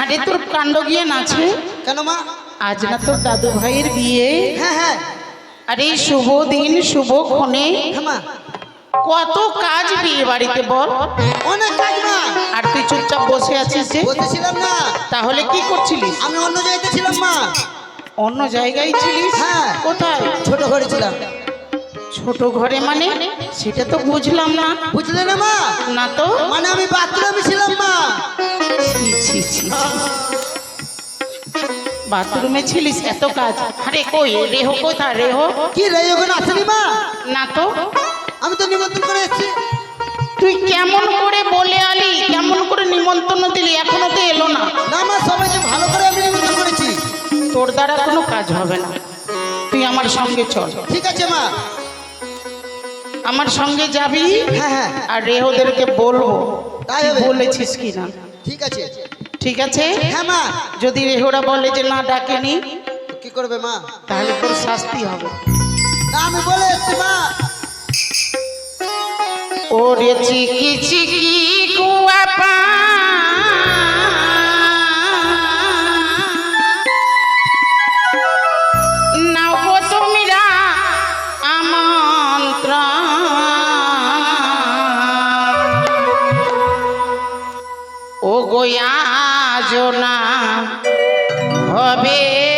আরে তোর কাণ্ড গিয়ে নাচে কেন মা? আজ না তোর দাদু ভাইয়ের বিয়ে। হ্যাঁ হ্যাঁ। আরে শুভ দিন শুভ ক্ষণে। হ্যাঁ কত কাজ বিয়ে বাড়িতে বল। অনেক কাজ মা। আর তুই চুপচাপ বসে আছিস যে। বলতেছিলাম না। তাহলে কি করছিলিস? আমি অন্য জায়গাতে ছিলাম মা। অন্য জায়গায় ছিলিস? হ্যাঁ। কোথায়? ছোট ঘরে ছিলাম। ছোট ঘরে মানে? সেটা তো বুঝলাম না। বুঝলে না মা? না তো? মানে আমি বাথরুমে ছিলাম মা। বাথরুমে ছিলিস এত কাজ। আরে কই রেহ কোথায় রেহ? কি রে ওখানে আসেনি মা? না তো? আমি তো নিমন্ত্রণ করে এসেছি। তুই কেমন করে বলে আলি? কেমন করে নিমন্ত্রণ দিলি? এখনও তো এলো না। না মা সবাইকে ভালো করে আমি নিমন্ত্রণ করেছি। তোর দ্বারা কোনো কাজ হবে না। তুই আমার সঙ্গে চল। ঠিক আছে মা। আমার সঙ্গে যাবি? হ্যাঁ হ্যাঁ। আর রেহদেরকে বলব। তাই বলেছিস কি না? ঠিক আছে। ঠিক আছে? হ্যাঁ মা। যদি রেহরা বলে যে না ডাকেনি কি করবে মা? তাহলে তোর শাস্তি হবে। না আমি বলে মা। ওরে চিকি চিকি কুয়াপা। নাও গোয়া জোনা হবে।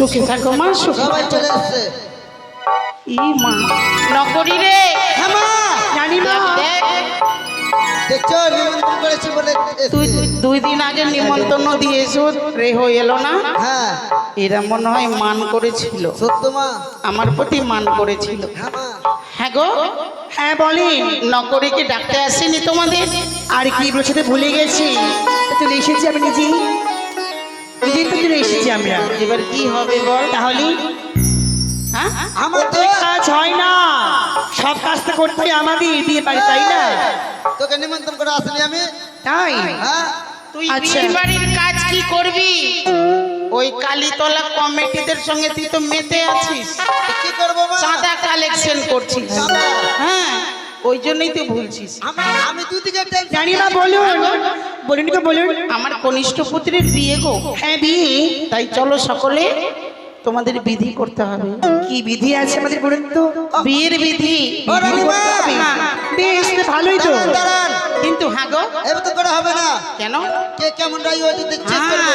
সুখে থাকো মা সুখে সবাই চলে এসছে। ই মা। নকরি রে। হ্যাঁ মা। দেখছ নিমন্ত্রণ করেছি বলে তুই দুই দিন আগে নিমন্ত্রণ দিয়েছ রেহো এলো না? হ্যাঁ। এরা মনে হয় মান করেছিল। সত্য মা। আমার প্রতি মান করেছিল। হ্যাঁ হ্যাঁ গো। হ্যাঁ বলেন নকরে কি ডাকতে আসেনি তোমাদের? আর কি বলছে ভুলে গেছি। চলে এসেছি আমি নিজেই। নিজে মেয়েতেই তো চলে এসেছি আমরা। এবার কি হবে বল? তাহলে হ্যাঁ? আমার তো কাজ হয় না। সব কাজ তো করতে আমাদের বিয়ে বাড়ি তাই না? তোকে নিমন্ত্রণ করে আসলি আমি? তাই? হ্যাঁ? তুই আচ্ছা। বিয়ে বাড়ির কাজ কি করবি? ওই কালীতলা কমিটিদের সঙ্গে তুই তো মেতে আছিস। কি করব চাঁদা কালেকশন করছিস। হ্যাঁ। ওই জন্যই তো ভুলছিস আমি না দুদিকে টেনশন রানীমা বলুন। বলুন তো বলুন। আমার কনিষ্ঠ পুত্রের বিয়ে গো। হ্যাঁ বিয়ে। তাই চলো সকলে তোমাদের বিধি করতে হবে। কি বিধি আছে আমাদের বলুন তো? বিয়ের বিধি। হ্যাঁ, ভালোই তো। দাঁড়ান কিন্তু হ্যাঁ এবার তো করে হবে না। কেন? কে কেমন রাই হয়েছে চেক করব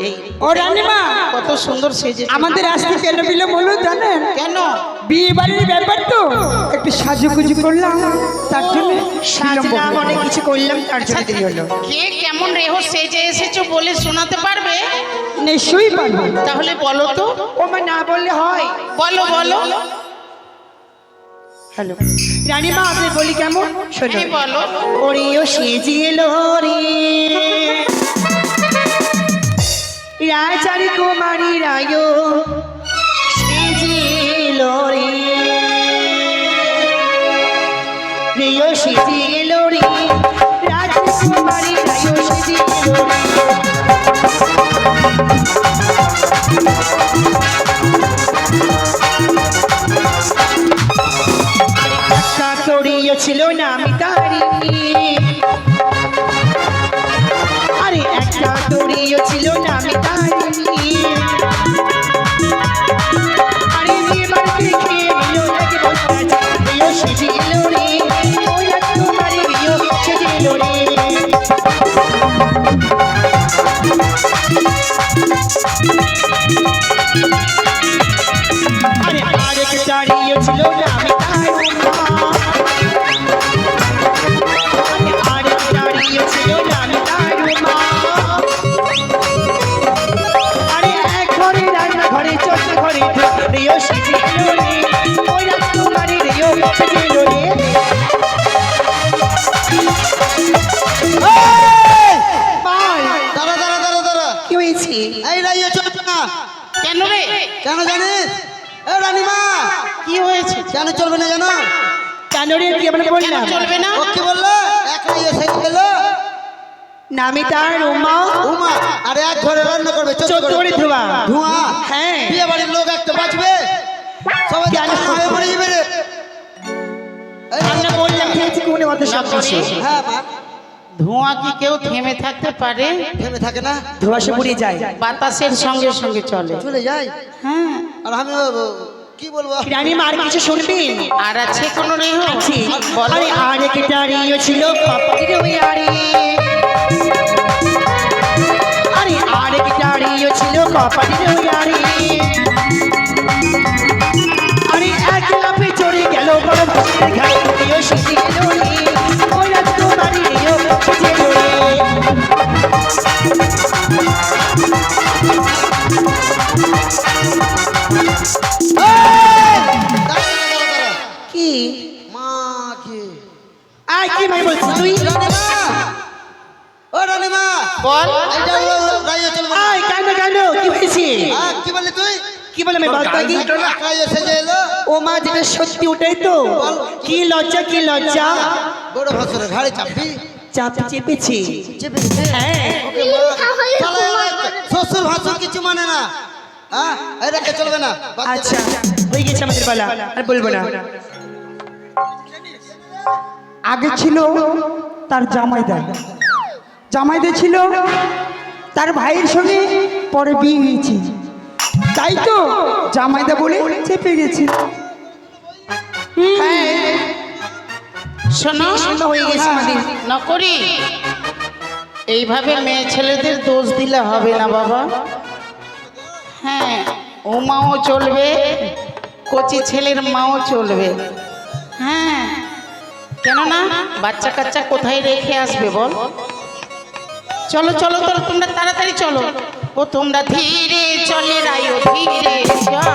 হ্যাঁ, ও রানীমা কত সুন্দর সেজে আমাদের আসতে কেন বিলে বলুন জানেন? কেন? বিয়ে বাড়ির ব্যাপার তো। একটু সাজুগুজু করলাম তার জন্য সাজলাম অনেক কিছু করলাম তার জন্য দেরি হলো। কে কেমন রেহ সেজে এসেছ বলে শোনাতে পারবে? নিশ্চয়ই পারব। তাহলে বলো তো। ও না বললে হয়। বলো বলো। হ্যালো। রানীমা আপনি বলি কেমন? শোনো। বলো। ওরে ও সেজিল রে। রাজারি কুমারী রায় সেজিল রে। রিয় সেজিল রে রাজকুমারী রায় সেজিল রে। একটা তরিও ছিল না আমি তারি আরে একটা তরিও ছিল না আমি তারি আরে বিয়ে বাড়িতে খেয়ে নিল নাকি বসে সেজিল রে। ওই তোমারি রিও সেজিল রে। আরে আরেক তারিও ছিল না আমি কেন রে কি আমরা বললাম চলবে না? ও কি বলল? এক রাইয়ে গেল। নামি তার উমা। উমা আর এক ঘরে রান্না করবে চোদ্দ ধোয়া। ধোঁয়া। হ্যাঁ। বিয়ে বাড়ির লোক একটা বাঁচবে। সবাই? হয়ে মরে যাবে রে এই আমরা বললাম খেয়েছি কোনে অত সব হ্যাঁ মা। ধোঁয়া কি কেউ থেমে থাকতে পারে? থেমে থাকে না। ধোয়াশে পুড়ে যায়। বাতাসের সঙ্গে সঙ্গে চলে। চলে যাই হ্যাঁ। আর আমি কি বলব? রানী মার কিছু শুনবেন আর আছে কোনো রেহ আছে। বলো। আরে আরেক দাঁড়িয়ে ছিল? কপাটির ওই আরে। আরে আরেক দাঁড়িয়ে ছিল? কপাটির ওই আরে। আরে এক লাফে চড়ে গেল বড় ভাসির ঘাট দিও শিখে গেল রে। ওই রাত তোমারই রেও শিখে কি তুই ও রানীমা। বল। ও- কি হয়েছে কি বললি তুই? কি বলে আমি কি? মা যেটা সত্যি ওটাই তো। কি লজ্জা কি লজ্জা। বড় ভাসুরের ঘাড়ে চাপবি। চাপ চেপেছি। চেপেছে হ্যাঁ। শ্বশুর ভাসুর কিছু মানে না। হ্যাঁ রেখে চলবে না। আচ্ছা হয়ে গেছে আমাদের বেলা। আর বলব না। আগে ছিল তার জামাইদা জামাইদা ছিল তার ভাইয়ের সঙ্গে পরে বিয়ে হয়েছে। তাই তো জামাইদা বলে চেপে গেছে। হ্যাঁ। শোনো হয়ে গেছে আমাদের। নকরি। এইভাবে মেয়ে ছেলেদের দোষ দিলে হবে না বাবা। হ্যাঁ ও মাও চলবে কচি ছেলের মাও চলবে। হ্যাঁ। কেননা বাচ্চা কাচ্চা কোথায় রেখে আসবে বল? চলো চলো চলো, তোমরা তাড়াতাড়ি চলো। ও, তোমরা ধীরে চলে রায় ধীরে চল।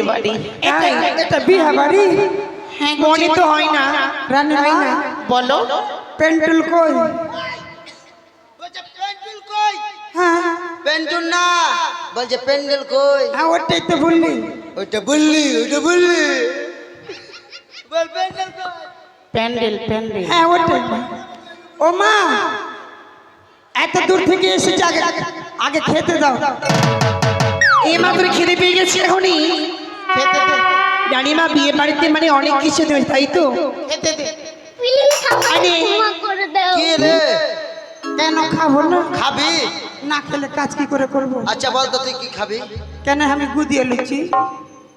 বিয়ে বাড়ি এটা বিহা বাড়ি হ্যাঁ মনে তো হয় না। রানী তাই না? বলো। পেন্টুল কই? পেন্টুল কই? হ্যাঁ। পেন্টুল না। বলছে পেন্ডেল কই? হ্যাঁ ওটাই তো বললি। ওইটা বললি ওইটা বললি। বল পেন্ডেল কই? প্যান্ডেল প্যান্ডেল। হ্যাঁ ওটাই ও মা এত দূর থেকে এসেছে আগে আগে খেতে দাও। এ মা করে খেতে পেয়ে গেছি এখনই। জানি মা বিয়ে বাড়িতে মানে অনেক কিছু দেবে তাই তো? কেন খাব না? খাবি? না খেলে কাজ কি করে করব? আচ্ছা বল তো তুই কি খাবি? কেন আমি গুদিয়ে লুচি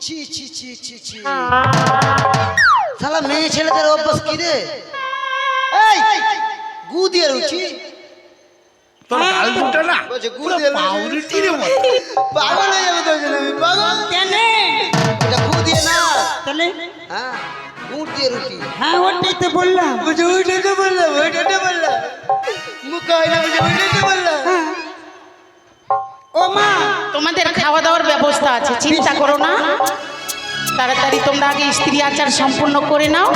ছি ছি ছি ছি ছি। শালা মেয়ে ছেলেদের অভ্যাস কি রে? এই গু দিয়ে রুচি তোর গাল দুটো না? বলছে গু পুরো দিয়ে পাউরুটির মতো। পাগল হয়ে যাবে তো আমি পাগল। কেন? এটা গু দিয়ে না। তাহলে? হ্যাঁ গুড় দিয়ে রুটি। হ্যাঁ ওটাই তো বললাম। বললাম বললাম। মুখ হয় না বলছে ওইটাতে বললাম। ও মা তোমাদের খাওয়া দাওয়ার ব্যবস্থা আছে চিন্তা করো না। তাড়াতাড়ি তোমরা আগে স্ত্রী আচার সম্পূর্ণ করে নাও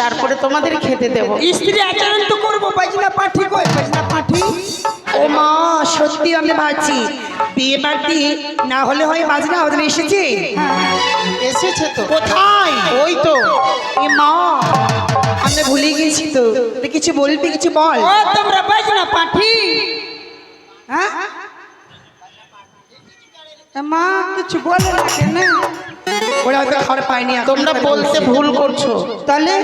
তারপরে তোমাদের খেতে দেবো। স্ত্রী আচরণ তো করব পাঠি পাঠি? ও মা সত্যি আমি ভাবছি। বিয়ে বাড়িতে না হলে হয় বাজনা ওদের এসেছে। এসেছে তো। কোথায়? ওই তো। এ মা আমরা ভুলে গেছি তো। কিছু বলবি কিছু বল। তোমরা বাজনা পাঠি। হ্যাঁ? মা কিছু বলে না কেন? ওরা হয়তো পায়নি তোমরা বলতে ভুল করছ। তাহলে?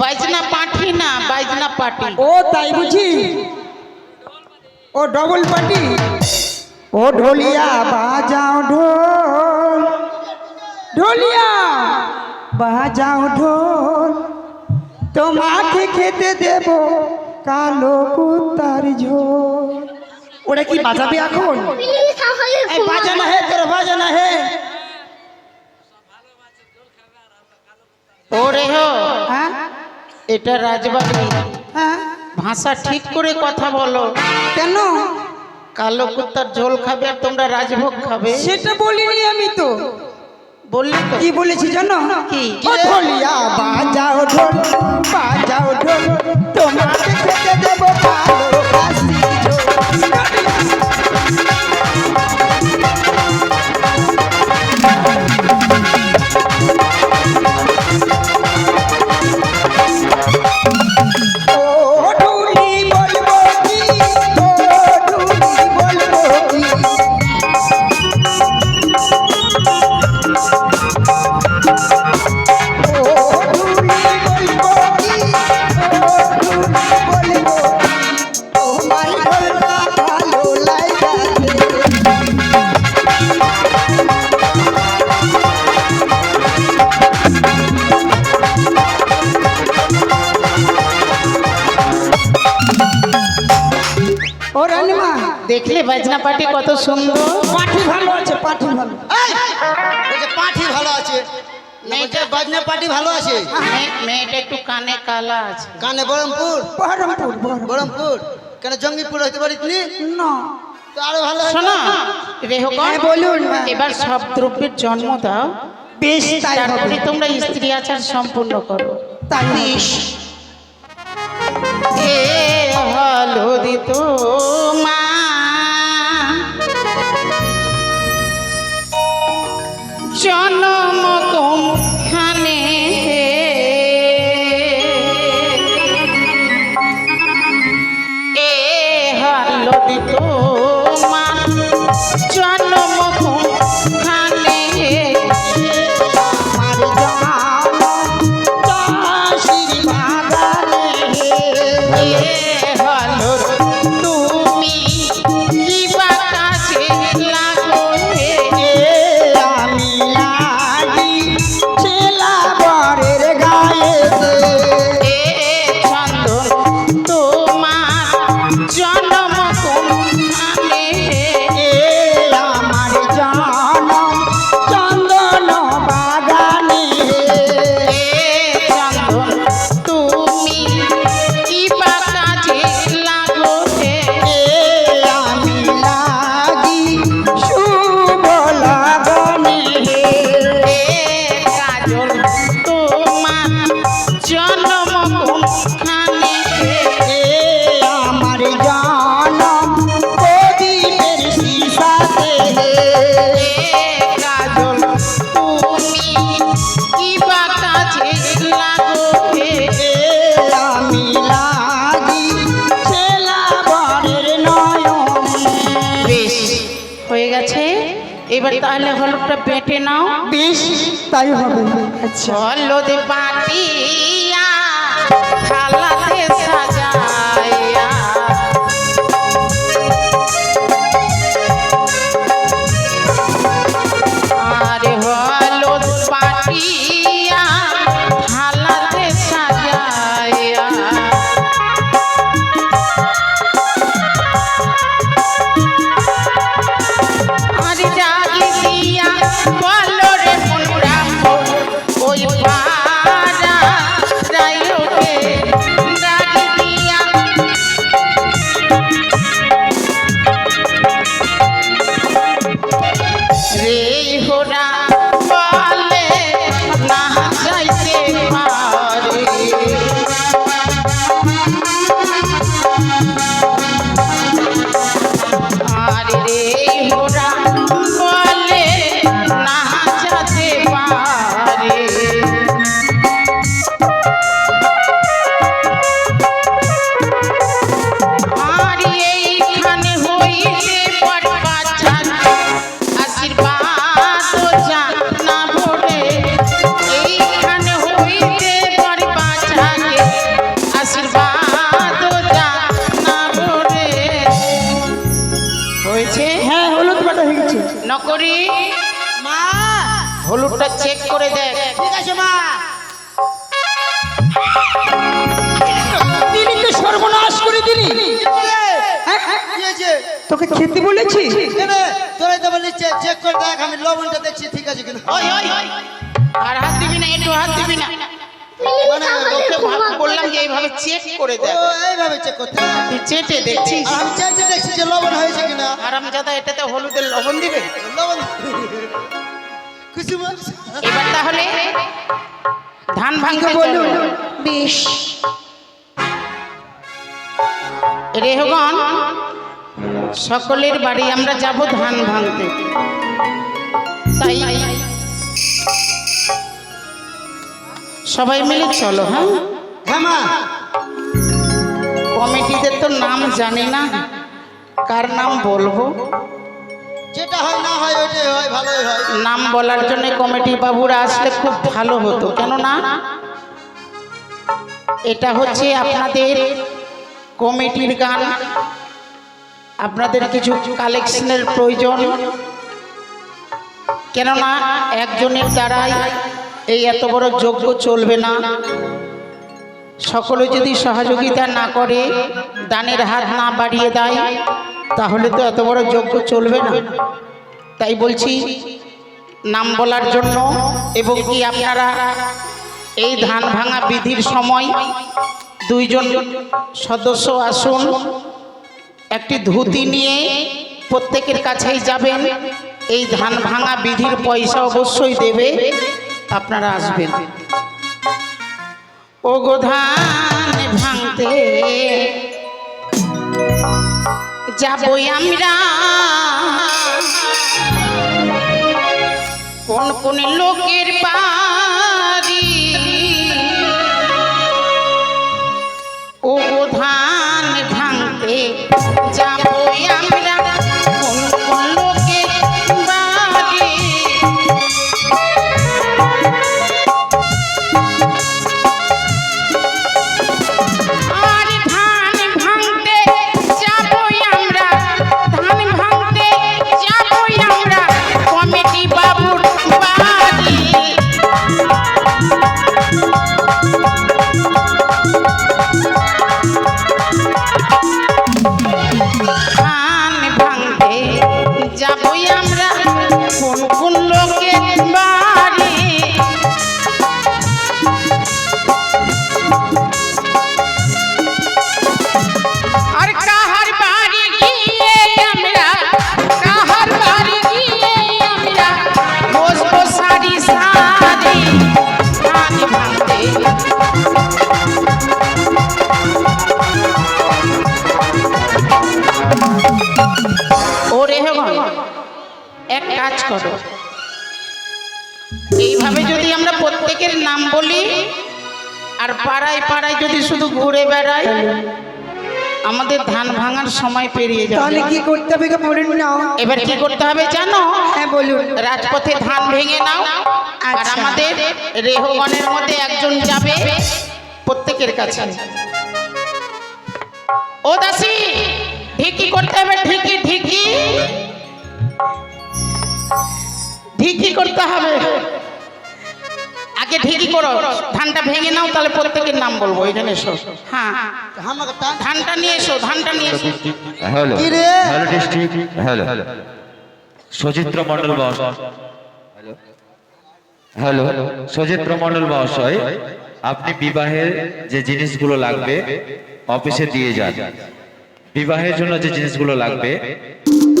বাইজনা পাঠি না বাইজনা পাটি ও তাই বুঝি। ও ডবল পার্টি ও ঢোলিয়া বাজাও ঢোল। ঢোলিয়া বাজাও ঢোল। তোমাকে খেতে দেব কালো কুত্তার ঝোল। ওরা কি বাজাবে এখন? বাজানা হে তোর বাজানা হে। ও রে হো হ্যাঁ? এটা রাজবাড়ি। হ্যাঁ? ভাষা ঠিক করে কথা বলো। কেন? কালো কুত্তার ঝোল খাবে আর তোমরা রাজভোগ খাবে। সেটা বলিনি আমি তো। বললি কি বলেছি জানো? কি? ঢোলিয়া বাজাও ঢোল বাজাও ঢোল তোমাকে দেখলে বাজনা পাটি কত সুন্দর। পাঠি ভালো আছে পাঠি ভালো। এই! পাঠি ভালো আছে। বাজনা পাটি ভালো আছে? মেয়েটা একটু কানে কালা আছে। কানে বহরমপুর? বহরমপুর বহরমপুর। বহরমপুর? কেন জঙ্গিপুর হইতে পারিস না? তো আরও ভালো হয়। শোনো বলুন। এবার সব দ্রব্যের জন্ম দাও। বেশ তারপরে তোমরা স্ত্রী আচার সম্পূর্ণ করো। তাই বেশ। এ হলদি তো মা বেটে নাও। বেশ তাই হবে। আচ্ছা। পাতিয়া পাটিয়া hat করে দেখ ঠিক আছে মা। তিনি তো সর্বনাশ করে দিলি। তোকে খেতে বলেছি। তোরাই তো বললি চেক করে দেখ আমি লবণটা দেখছি ঠিক আছে কিনা। ওই ওই। আর হাত দিবি না একটু হাত দিবি না। মানে বললাম যে এইভাবে চেক করে দেখ। ও এইভাবে চেক করতে। তুই চেটে দেখছিস আমি দেখছি যে লবণ হয়েছে কিনা। আরামজাদা এটাতে হলুদের লবণ দিবে? লবণ এবার তাহলে ধান ভাঙতে বলুন। বেশ। রেহগণ সকলের বাড়ি আমরা যাব ধান ভাঙতে। তাই সবাই মিলে চলো হ্যাঁ? হ্যাঁ মা কমিটিদের তো নাম জানি না। কার নাম বলব? নাম বলার জন্য কমিটি বাবুরা আসলে খুব ভালো হতো। কেন না এটা হচ্ছে আপনাদের কমিটির গান। আপনাদের কিছু কালেকশনের প্রয়োজন। কেননা, একজনের দ্বারাই এই এত বড় যজ্ঞ চলবে না। সকলে যদি সহযোগিতা না করে, দানের হাত না বাড়িয়ে দেয় তাহলে তো এত বড় যজ্ঞ চলবে না। তাই বলছি, নাম বলার জন্য এবং কি আপনারা এই ধান ভাঙা বিধির সময় দুইজন সদস্য আসুন, একটি ধুতি নিয়ে প্রত্যেকের কাছেই যাবেন, এই ধান ভাঙা বিধির পয়সা অবশ্যই দেবে, আপনারা আসবেন। ও গো ধান ভাঙতে যাবই আমরা। কোন কোন লোকের পারি ও যদি শুধু ঘুরে বেড়াই আমাদের ধান ভাঙার সময় পেরিয়ে যাবে। তাহলে কি করতে হবে বলুন না। এবার কি করতে হবে জানো? হ্যাঁ বলুন। রাজপথে ধান ভেঙে নাও আর আচ্ছা। আমাদের রেহগণের মধ্যে একজন যাবে প্রত্যেকের কাছে। ও দাসি ঢিকি করতে হবে ঢিকি ঢিকি। ঢিকি করতে হবে। আগে ঢিকি করো। ধানটা ভেঙে নাও তাহলে প্রত্যেকের নাম বলব। এখানে এসো। হ্যাঁ। ধানটা নিয়ে এসো ধানটা নিয়ে এসো। Hello? Hello district. Hello. Sachitra Mondal মহাশয় হ্যালো। সচিত্র মন্ডল মহাশয় আপনি বিবাহের যে জিনিসগুলো লাগবে অফিসে দিয়ে যান। বিবাহের জন্য যে জিনিসগুলো লাগবে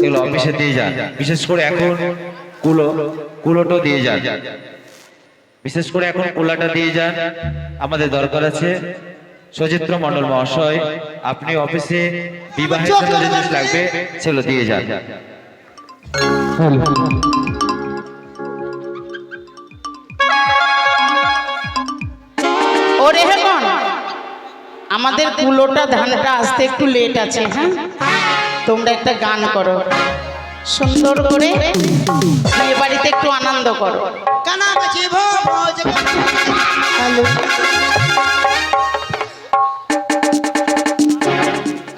এগুলো অফিসে দিয়ে যান। বিশেষ করে এখন কুলো কুলোটো দিয়ে যান। বিশেষ করে এখন কোলাটা দিয়ে যান। আমাদের দরকার আছে সচিত্র মন্ডল মহাশয়। আপনি অফিসে বিবাহের জন্য জিনিস লাগবে সেগুলো দিয়ে যান। ও রেহেগণ আমাদের কুলোটা ধানটা আসতে একটু লেট আছে হ্যাঁ? তোমরা একটা গান করো। সুন্দর করে বিয়ে বাড়িতে একটু আনন্দ করো। হ্যালো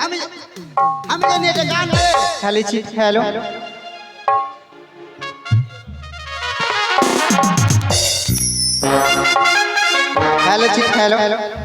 আমি আমি জানি এটা গান রে। হ্যালো চিট হ্যালো। Hello hello.